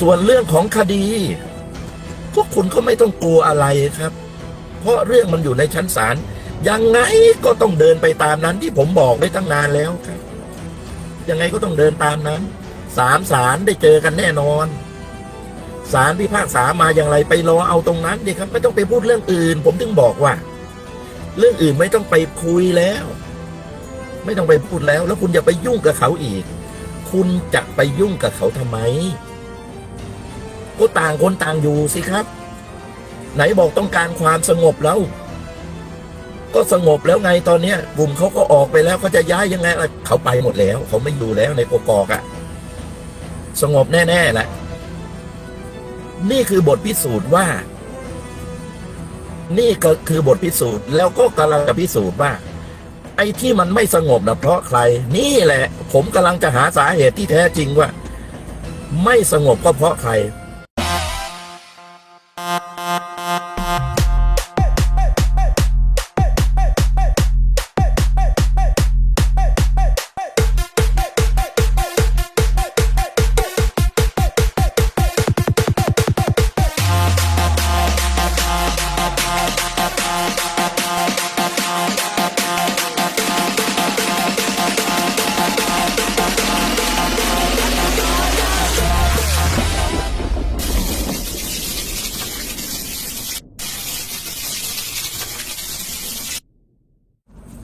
ส่วนเรื่องของคดี พวกคุณก็ไม่ต้องกลัวอะไรครับ เพราะเรื่องมันอยู่ในชั้นศาลยังไงก็ต้องเดินไปตามนั้นที่ผมบอกได้ตั้งนานแล้วครับ ยังไงก็ต้องเดินตามนั้นสามศาลได้เจอกันแน่นอนศาลพิพากษามาอย่างไรไปรอเอาตรงนั้นดิครับ ไม่ต้องไปพูดเรื่องอื่น ผมถึงบอกว่า เรื่องอื่นไม่ต้องไปคุยแล้ว ไม่ต้องไปพูดแล้ว แล้วคุณอย่าไปยุ่งกับเขาอีก คุณจะไปยุ่งกับเขาทำไม ก็ต่างคนต่างอยู่สิครับ ไหนบอกต้องการความสงบแล้ว ก็สงบแล้วไงตอนเนี้ยกลุ่มเขาก็ออกไปแล้วเขาจะย้ายยังไงเขาไปหมดแล้ว เขาไม่อยู่แล้วในกกอกอะ่ะ สงบแน่ๆแหละนี่คือบทพิสูจน์ว่า นี่ก็คือบทพิสูจน์แล้วก็กำลังจะพิสูจน์ว่า ไอ้ที่มันไม่สงบนะเพราะใคร นี่แหละ ผมกำลังจะหาสาเหตุที่แท้จริงว่า ไม่สงบก็เพราะใคร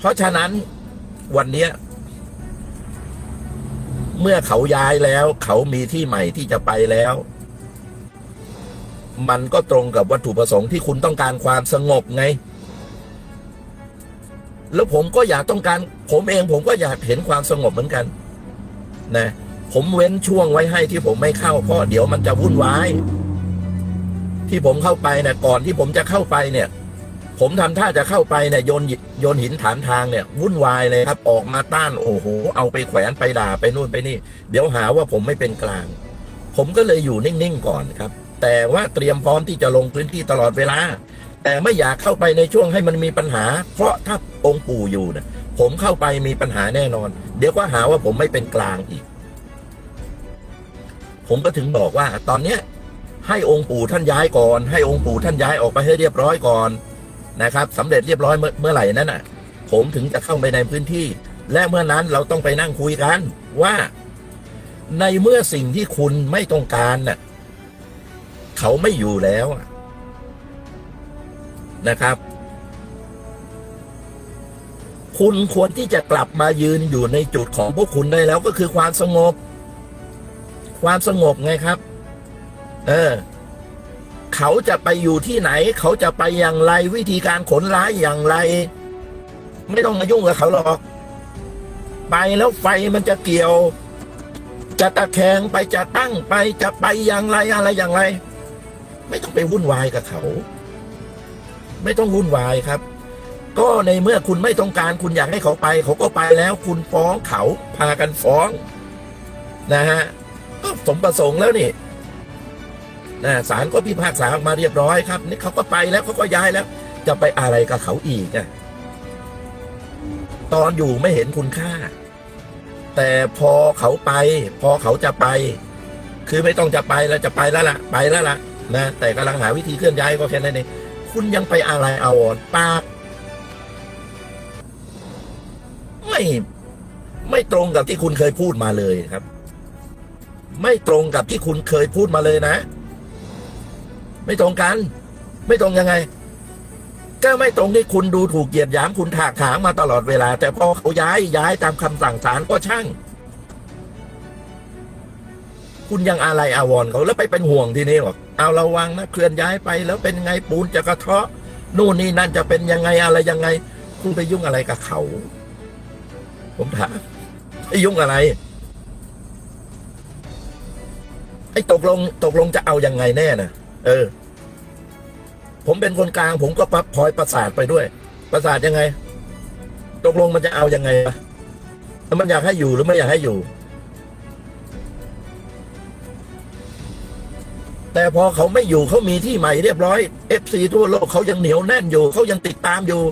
เพราะฉะนั้นวันเนี้ย เมื่อเขาย้ายแล้ว เขามีที่ใหม่ที่จะไปแล้ว มันก็ตรงกับวัตถุประสงค์ที่คุณต้องการความสงบไง แล้วผมก็อยากต้องการ ผมเองผมก็อยากเห็นความสงบเหมือนกัน นะผมเว้นช่วงไว้ให้ที่ผมไม่เข้าเพราะเดี๋ยวมันจะวุ่นวาย ที่ผมเข้าไปนี่ยก่อนที่ผมจะเข้าไปเนี่ย ผมทำท่าจะเข้าไปเนี่ยโยนหิโยนหินถามทางเนี่ยวุ่นวายเลยครับออกมาต้านโอ้โหเอาไปแขวนไปด่าไปนู่นไปนี่ เดี๋ยวหาว่าผมไม่เป็นกลาง ผมก็เลยอยู่นิ่งๆก่อนครับ แต่ว่าเตรียมพร้อมที่จะลงพื้นที่ตลอดเวลา แต่ไม่อยากเข้าไปในช่วงให้มันมีปัญหา เพราะถ้าองค์ปู่อยู่เนี่ยผมเข้าไปมีปัญหาแน่นอน เดี๋ยวก็หาว่าผมไม่เป็นกลางอีก ผมก็ถึงบอกว่า ตอนเนี้ยให้องค์ปู่ท่านย้ายก่อน ให้องค์ปู่ท่านย้ายออกไปให้เรียบร้อยก่อน นะครับสำเร็จเรียบร้อยเมื่อเมื่อไหร่นั้นน่ะ ผมถึงจะเข้าไปในพื้นที่ และเมื่อนั้นเราต้องไปนั่งคุยกันว่า ในเมื่อสิ่งที่คุณไม่ต้องการน่ะเขาไม่อยู่แล้วนะครับ คุณควรที่จะกลับมายืนอยู่ในจุดของพวกคุณได้แล้วก็คือความสงบ ความสงบไงครับ เออ เขาจะไปอยู่ที่ไหน เขาจะไปอย่างไรวิธีการขนร้ายอย่างไร ไม่ต้องมายุ่งกับเขาหรอก ไปแล้วไฟมันจะเกี่ยว จะตะแคงไปจะตั้งไปจะไปอย่างไรอะไรอย่างไร ไม่ต้องไปวุ่นวายกับเขา ไม่ต้องวุ่นวายครับ ก็ในเมื่อคุณไม่ต้องการคุณอยากให้เขาไป เขาก็ไปแล้ว คุณฟ้องเขาพากันฟ้อง นะฮะก็สมประสงค์แล้วนี่ นะศาลก็พิพากษาออกมาเรียบร้อยครับนี่เขาก็ไปแล้วเขาก็ย้ายแล้ว จะไปอะไรกับเขาอีกอะตอนอยู่ไม่เห็นคุณค่า แต่พอเขาไป พอเขาจะไป คือไม่ต้องจะไปแล้วจะไปแล้วล่ะ ไปแล้วล่ะนะแต่กำลังหาวิธีเคลื่อนย้ายก็แค่นั้นเองคุณยังไปอะไรเอาอ่อนปากไม่ไม่ตรงกับที่คุณเคยพูดมาเลยครับ ไม่ตรงกับที่คุณเคยพูดมาเลยนะ ไม่ตรงกัน ไม่ตรงยังไง ก็ไม่ตรงที่คุณดูถูกเหยียดหยามคุณถากถางมาตลอดเวลา แต่พอเขาย้ายย้ายตามคำสั่งศาลก็ช่าง คุณยังอะไรอาวรเขาแล้วไปเป็นห่วงทีนี้หรอกเอาระวังนะเคลื่อนย้ายไป แล้วเป็นไงปูนจะกระเทาะนู่นนี่นั่นจะเป็นยังไงอะไรยังไง คุณไปยุ่งอะไรกับเขา ผมถามไปยุ่งอะไรไอ้ตกลงตกลงจะเอายังไงแน่นะเออ ผมเป็นคนกลาง ผมก็ปะพลอยประสาทไปด้วย ประสาทยังไง ตกลงมันจะเอายังไงวะแล้วมันอยากให้อยู่หรือไม่อยากให้อยู่ แต่พอเขาไม่อยู่เขามีที่ใหม่เรียบร้อยเอฟซีทั่วโลกเขายังเหนียวแน่นอยู่เขายังติดตามอยู่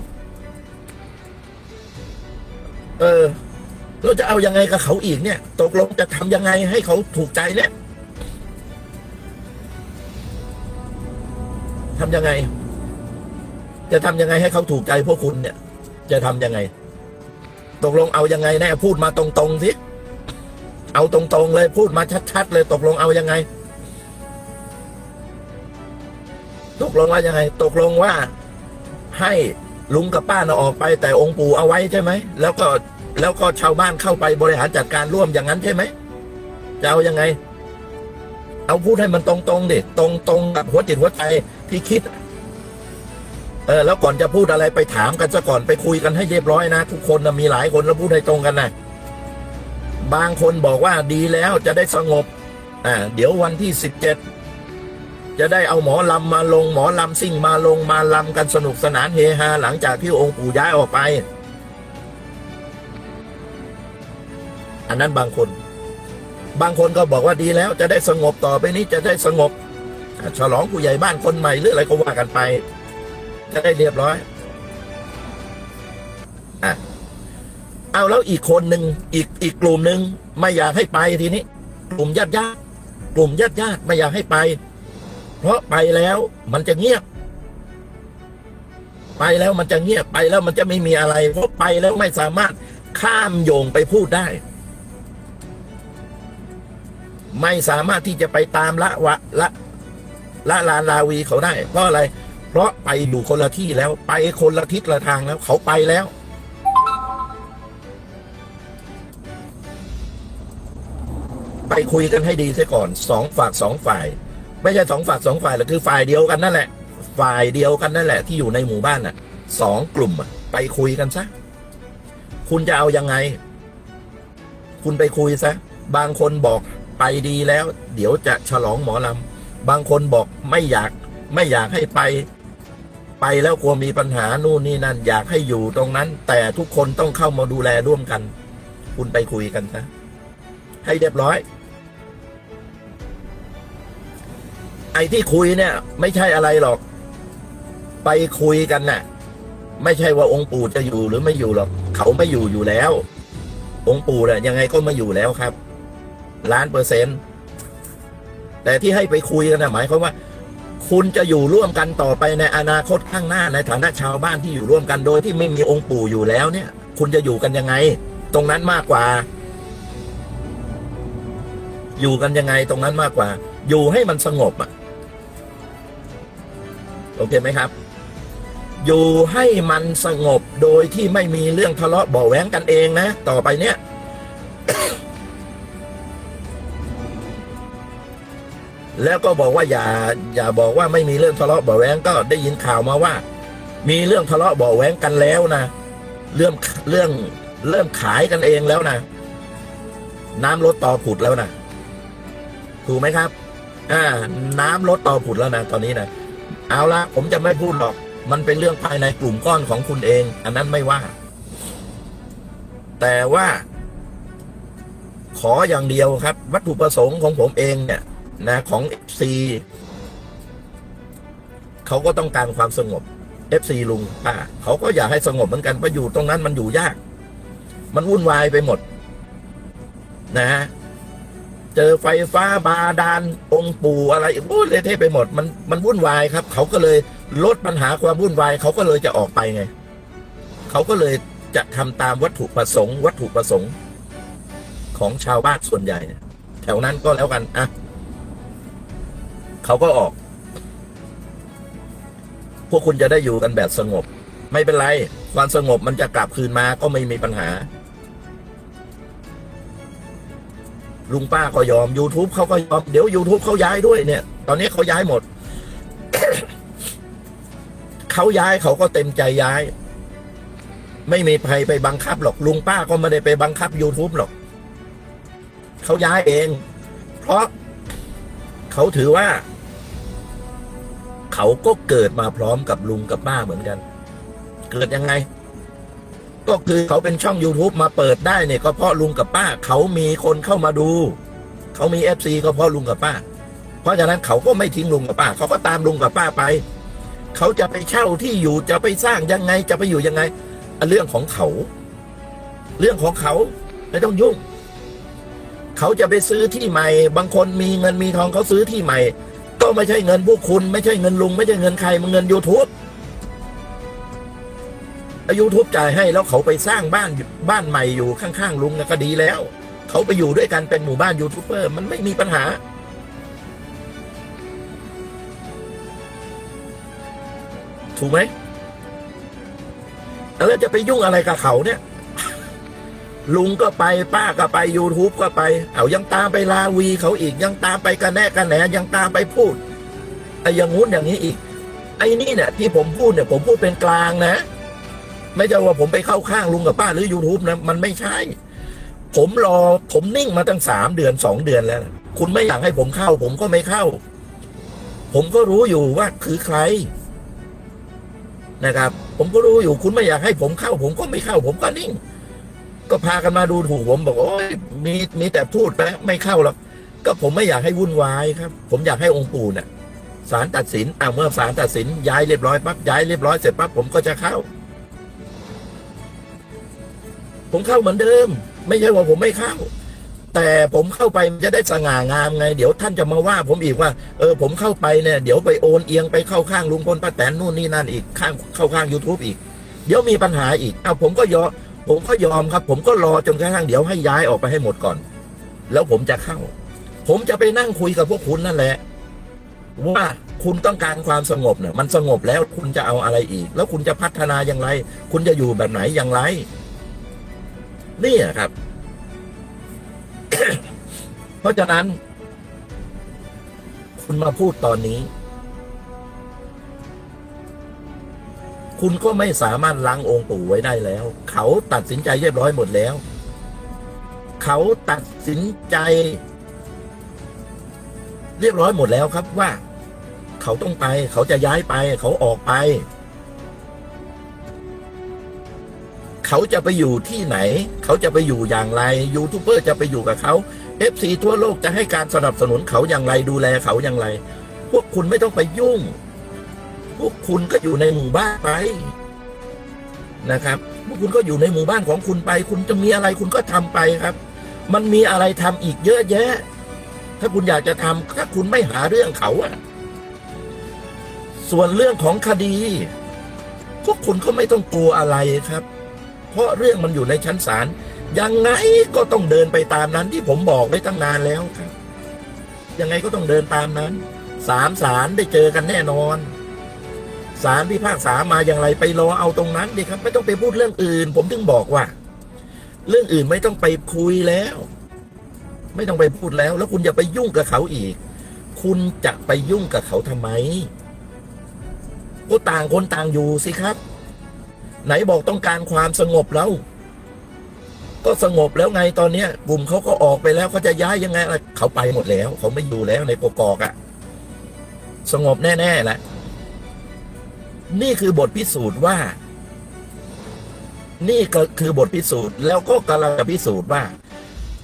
เออเราจะเอายังไงกับเขาอีกเนี่ย ตกลงจะทำยังไงให้เขาถูกใจเนี่ย ทำยังไง จะทำยังไงให้เขาถูกใจพวกคุณเนี่ย จะทำยังไง ตกลงเอายังไงแน่พูดมาตรงๆสิเอาตรงๆเลยพูดมาชัดๆเลยตกลงเอายังไง ตกลงว่ายังไง ตกลงว่า ให้ลุงกับป้าน่ะออกไป แต่องค์ปู่เอาไว้ใช่ไหมแล้วก็แล้วก็ชาวบ้านเข้าไปบริหารจัดการร่วมอย่างนั้นใช่ไหมจะเอายังไง เอาพูดให้มันตรงๆดิตรงๆกับหัวจิตหัวใจ ที่คิด เออ แล้วก่อนจะพูดอะไรไปถามกันซะก่อนไปคุยกันให้เรียบร้อยนะทุกคนนะมีหลายคนแล้วพูดให้ตรงกันนะบางคนบอกว่าดีแล้วจะได้สงบ อ่า เดี๋ยววันที่สิบเจ็ดจะได้เอาหมอลำมาลงหมอลำซิ่งมาลงมาลำกันสนุกสนานเฮฮาหลังจากที่องค์ปู่ย้ายออกไป อันนั้นบางคน บางคนก็บอกว่าดีแล้วจะได้สงบต่อไปนี้จะได้สงบ ฉลองผู้ใหญ่บ้านคนใหม่หรืออะไรก็ว่ากันไป จะได้เรียบร้อยอะเอาแล้วอีกคนหนึ่งอีกอีกกลุ่มหนึ่งไม่อยากให้ไปทีนี้ กลุ่มญาติญาติกลุ่มญาติญาติไม่อยากให้ไป เพราะไปแล้วมันจะเงียบ ไปแล้วมันจะเงียบไปแล้วมันจะไม่มีอะไร เพราะไปแล้วไม่สามารถข้ามโยงไปพูดได้ ไม่สามารถที่จะไปตามละวะละ ละลานลาวีเขาได้ เพราะอะไร เพราะไปอยู่คนละที่แล้วไปคนละทิศละทางแล้วเขาไปแล้ว ไปคุยกันให้ดีซะก่อนสองฝากสองฝ่าย ไม่ใช่สองฝากสองฝ่ายหรอกคือฝ่ายเดียวกันนั่นแหละ ฝ่ายเดียวกันนั่นแหละ ที่อยู่ในหมู่บ้านน่ะสองกลุ่มอะไปคุยกันซะคุณจะเอายังไง คุณไปคุยซะ บางคนบอกไปดีแล้ว เดี๋ยวจะฉลองหมอลำ บางคนบอกไม่อยากไม่อยากให้ไป ไปแล้วกลัวมีปัญหานู่นนี่นั่นอยากให้อยู่ตรงนั้น แต่ทุกคนต้องเข้ามาดูแลร่วมกัน คุณไปคุยกันซะให้เรียบร้อย ไอ้ที่คุยเนี่ย ไม่ใช่อะไรหรอก ไปคุยกันน่ะ ไม่ใช่ว่าองค์ปู่จะอยู่หรือไม่อยู่หรอก เขาไม่อยู่อยู่แล้ว องค์ปู่เนี่ยยังไงก็ไม่อยู่แล้วครับล้านเปอร์เซ็นต์ แต่ที่ให้ไปคุยกันนะหมายความว่า คุณจะอยู่ร่วมกันต่อไปในอนาคตข้างหน้าในฐานะชาวบ้านที่อยู่ร่วมกันโดยที่ไม่มีองค์ปู่อยู่แล้วเนี่ย คุณจะอยู่กันยังไง ตรงนั้นมากกว่า อยู่กันยังไงตรงนั้นมากกว่า อยู่ให้มันสงบอะโอเคไหมครับ อยู่ให้มันสงบโดยที่ไม่มีเรื่องทะเลาะเบาะแว้งกันเองนะ ต่อไปเนี้ย แล้วก็บอกว่าอย่าอย่าบอกว่าไม่มีเรื่องทะเลาะเบาะแว้งก็ได้ยินข่าวมาว่า มีเรื่องทะเลาะเบาะแว้งกันแล้วนะเรื่องเรื่องเริ่มขายกันเองแล้วนะน้ำลดต่อผุดแล้วนะถูกไหมครับ อ่า น้ำลดต่อผุดแล้วนะตอนนี้นะเอาละผมจะไม่พูดหรอก มันเป็นเรื่องภายในกลุ่มก้อนของคุณเอง อันนั้นไม่ว่า แต่ว่า ขออย่างเดียวครับ วัตถุประสงค์ของผมเองเนี่ย นะของ FC เขาก็ต้องการความสงบ FC ลุงป้าเขาก็อยากให้สงบเหมือนกันเพราะอยู่ตรงนั้นมันอยู่ยาก มันวุ่นวายไปหมด นะฮะเจอไฟฟ้าบาดาลองปู่อะไรโอ้ยเละเทะไปหมด มันมันวุ่นวายครับ เขาก็เลยลดปัญหาความวุ่นวาย เขาก็เลยจะออกไปไง เขาก็เลยจะทำตามวัตถุประสงค์ วัตถุประสงค์ ของชาวบ้านส่วนใหญ่ แถวนั้นก็แล้วกันอะ เขาก็ออก พวกคุณจะได้อยู่กันแบบสงบ ไม่เป็นไร ความสงบมันจะกลับคืนมาก็ไม่มีปัญหา ลุงป้าก็ยอม YouTube เขาก็ยอม เดี๋ยว YouTube เขาย้ายด้วยเนี่ย ตอนนี้เขาย้ายหมด เขาย้ายเขาก็เต็มใจย้าย ไม่มีใครไปบังคับหรอก ลุงป้าก็ไม่ได้ไปบังคับ YouTube หรอกเขาย้ายเอง เพราะเขาถือว่า เขาก็เกิดมาพร้อมกับลุงกับป้าเหมือนกัน เกิดยังไง ก็คือเขาเป็นช่อง YouTube มาเปิดได้เนี่ยก็เพราะลุงกับป้า เขามีคนเข้ามาดู เขามีเอฟซีก็เพราะลุงกับป้า เพราะฉะนั้นเขาก็ไม่ทิ้งลุงกับป้า เขาก็ตามลุงกับป้าไป เขาจะไปเช่าที่อยู่จะไปสร้างยังไงจะไปอยู่ยังไงเรื่องของเขา เรื่องของเขาไม่ต้องยุ่ง เขาจะไปซื้อที่ใหม่ บางคนมีเงินมีทองเขาซื้อที่ใหม่ ไม่ใช่เงินพวกคุณ ไม่ใช่เงินลุง ไม่ใช่เงินใครมันเงิน YouTube ยูทูบจ่ายให้แล้วเขาไปสร้างบ้านบ้านใหม่อยู่ข้างๆลุงนะก็ดีแล้ว เขาไปอยู่ด้วยกันเป็นหมู่บ้านยูทูบเบอร์มันไม่มีปัญหา ถูกไหมแล้วจะไปยุ่งอะไรกับเขาเนี่ย ลุงก็ไปป้าก็ไป YouTube ก็ไป เอายังตามไปลาวีเขาอีกยังตามไปกันแน่กันแหนยังตามไปพูดไอ้อยังงู้นอย่างนี้อีก ไอ้นี่เนี่ยที่ผมพูดเนี่ยผมพูดเป็นกลางนะ ไม่ใช่ว่าผมไปเข้าข้างลุงกับป้าหรือ YouTube นะมันไม่ใช่ ผมรอผมนิ่งมาตั้งสามเดือนสองเดือนแล้ว คุณไม่อยากให้ผมเข้า ผมก็ไม่เข้า ผมก็รู้อยู่ว่าคือใครนะครับ ผมก็รู้อยู่คุณไม่อยากให้ผมเข้า ผมก็ไม่เข้า ผมก็นิ่ง ก็พากันมาดูถูกผมบอกโอ้ยมีมีแต่พูดไปไม่เข้าหรอกก็ผมไม่อยากให้วุ่นวายครับ ผมอยากให้องค์ปู่เนี่ยศาลตัดสินอ่าเมื่อศาลตัดสินย้ายเรียบร้อยปั๊บย้ายเรียบร้อยเสร็จปั๊บผมก็จะเข้า ผมเข้าเหมือนเดิม ไม่ใช่ว่าผมไม่เข้า แต่ผมเข้าไปจะได้สง่างามไง เดี๋ยวท่านจะมาว่า ผมอีกว่า เออ ผมเข้าไปเนี่ยเดี๋ยวไปโอนเอียงไปเข้าข้างลุงพลป้าแตนนู่นนี่นั่นอีกข้างเข้าข้าง YouTube อีก เดี๋ยวมีปัญหาอีกเอาผมก็ยอม ผมก็ยอมครับ ผมก็รอจนกระทั่งเดี๋ยวให้ย้ายออกไปให้หมดก่อน แล้วผมจะเข้า ผมจะไปนั่งคุยกับพวกคุณนั่นแหละ ว่าคุณต้องการความสงบเนี่ยมันสงบแล้วคุณจะเอาอะไรอีก แล้วคุณจะพัฒนาอย่างไร คุณจะอยู่แบบไหนอย่างไรนี่อะครับ เพราะฉะนั้น คุณมาพูดตอนนี้ คุณก็ไม่สามารถล้างองค์ปู่ไว้ได้แล้ว เขาตัดสินใจเรียบร้อยหมดแล้ว เขาตัดสินใจ เรียบร้อยหมดแล้วครับว่า เขาต้องไป เขาจะย้ายไป เขาออกไป เขาจะไปอยู่ที่ไหน เขาจะไปอยู่อย่างไรยูทูบเบอร์จะไปอยู่กับเขาเอฟซีทั่วโลกจะให้การสนับสนุนเขาอย่างไรดูแลเขาอย่างไร พวกคุณไม่ต้องไปยุ่ง พวกคุณก็อยู่ในหมู่บ้านไปนะครับพวกคุณก็อยู่ในหมู่บ้านของคุณไป คุณจะมีอะไรคุณก็ทำไปครับ มันมีอะไรทำอีกเยอะแยะ ถ้าคุณอยากจะทำถ้าคุณไม่หาเรื่องเขาอะส่วนเรื่องของคดีพวกคุณก็ไม่ต้องกลัวอะไรครับ เพราะเรื่องมันอยู่ในชั้นศาลยังไงก็ต้องเดินไปตามนั้นที่ผมบอกไว้ตั้งนานแล้วครับ ยังไงก็ต้องเดินตามนั้นสามศาลได้เจอกันแน่นอน ศาลพิพากษามาอย่างไรไปรอเอาตรงนั้นดีครับ ไม่ต้องไปพูดเรื่องอื่น ผมถึงบอกว่า เรื่องอื่นไม่ต้องไปคุยแล้ว ไม่ต้องไปพูดแล้ว แล้วคุณอย่าไปยุ่งกับเขาอีก คุณจะไปยุ่งกับเขาทำไมก็ต่างคนต่างอยู่สิครับ ไหนบอกต้องการความสงบแล้ว ก็สงบแล้วไงตอนเนี้ยกลุ่มเขาก็ออกไปแล้วเขาจะย้ายยังไงล่ะเขาไปหมดแล้ว เขาไม่อยู่แล้วในกกอกอะ่ะ สงบแน่ๆแหละ นี่คือบทพิสูจน์ว่า นี่ก็คือบทพิสูจน์ แล้วก็กำลังจะพิสูจน์ว่า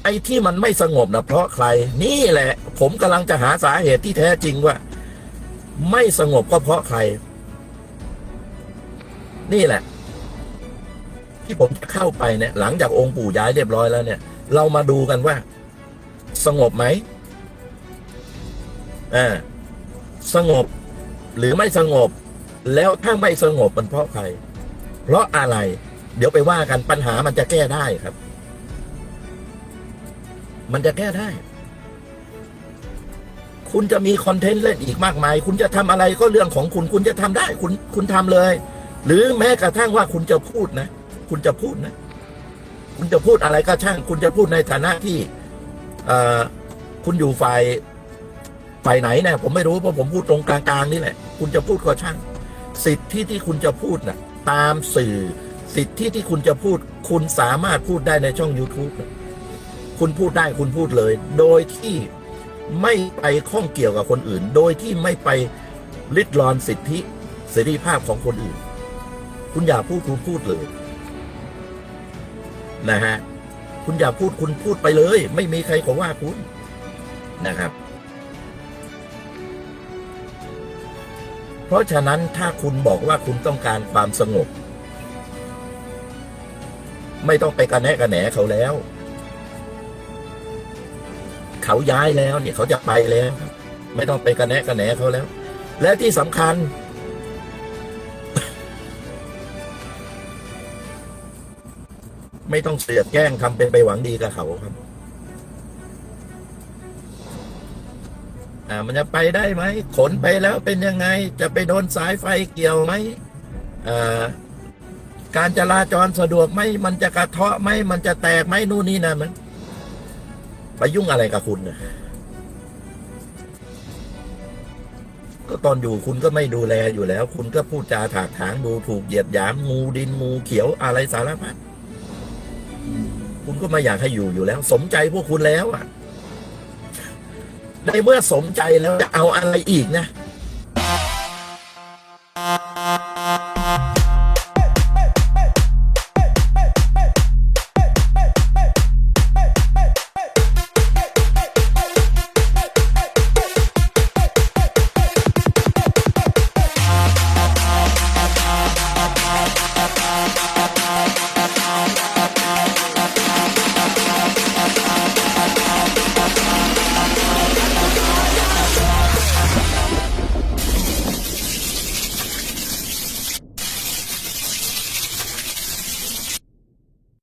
ไอ้ที่มันไม่สงบนะเพราะใคร นี่แหละ ผมกำลังจะหาสาเหตุที่แท้จริงว่า ไม่สงบก็เพราะใคร นี่แหละ ที่ผมจะเข้าไปเนี่ย หลังจากองค์ปู่ย้ายเรียบร้อยแล้วเนี่ย เรามาดูกันว่า สงบไหมอ่าสงบหรือไม่สงบ แล้วถ้าไม่สงบมันเพราะใคร เพราะอะไร เดี๋ยวไปว่ากันปัญหามันจะแก้ได้ครับ มันจะแก้ได้ คุณจะมีคอนเทนต์เล่นอีกมากมาย คุณจะทำอะไรก็เรื่องของคุณ คุณจะทำได้ คุณคุณทำเลย หรือแม้กระทั่งว่าคุณจะพูดนะ คุณจะพูดนะ คุณจะพูดอะไรก็ช่าง คุณจะพูดในฐานะที่คุณอยู่ฝ่ายฝ่ายไหนเนี่ยผมไม่รู้เพราะผมพูดตรงกลางๆนี่แหละ คุณจะพูดก็ช่าง สิทธิที่คุณจะพูดนะตามสื่อ สิทธิที่คุณจะพูด คุณสามารถพูดได้ในช่อง YouTube นะคุณพูดได้คุณพูดเลย โดยที่ไม่ไปข้องเกี่ยวกับคนอื่น โดยที่ไม่ไปลิดรอนสิทธิเสรีภาพของคนอื่น คุณอย่าพูดคุณพูดเลย นะฮะ คุณอย่าพูดคุณพูดไปเลย ไม่มีใครขอว่าคุณนะครับ เพราะฉะนั้นถ้าคุณบอกว่าคุณต้องการความสงบ ไม่ต้องไปกระแนะกระแหนเขาแล้ว เขาย้ายแล้วเนี่ยเขาจะไปแล้ว ไม่ต้องไปกระแนะกระแหนเขาแล้ว และที่สำคัญ ไม่ต้องเสียดแกล้งทำเป็นไปหวังดีกับเขาครับ อ่ามันจะไปได้ไหมขนไปแล้วเป็นยังไง จะไปโดนสายไฟเกี่ยวไหมอ่าการจราจรสะดวกไหมมันจะกระเทาะไหมมันจะแตกไหมนู่นนี่นั่นมันไปยุ่งอะไรกับคุณนะก็ตอนอยู่คุณก็ไม่ดูแลอยู่แล้ว คุณก็พูดจาถากถางดูถูกเหยียดหยามงูดินงูเขียวอะไรสารพัดคุณก็ไม่อยากให้อยู่อยู่แล้ว สมใจพวกคุณแล้วอะ ในเมื่อสมใจแล้วจะเอาอะไรอีกนะ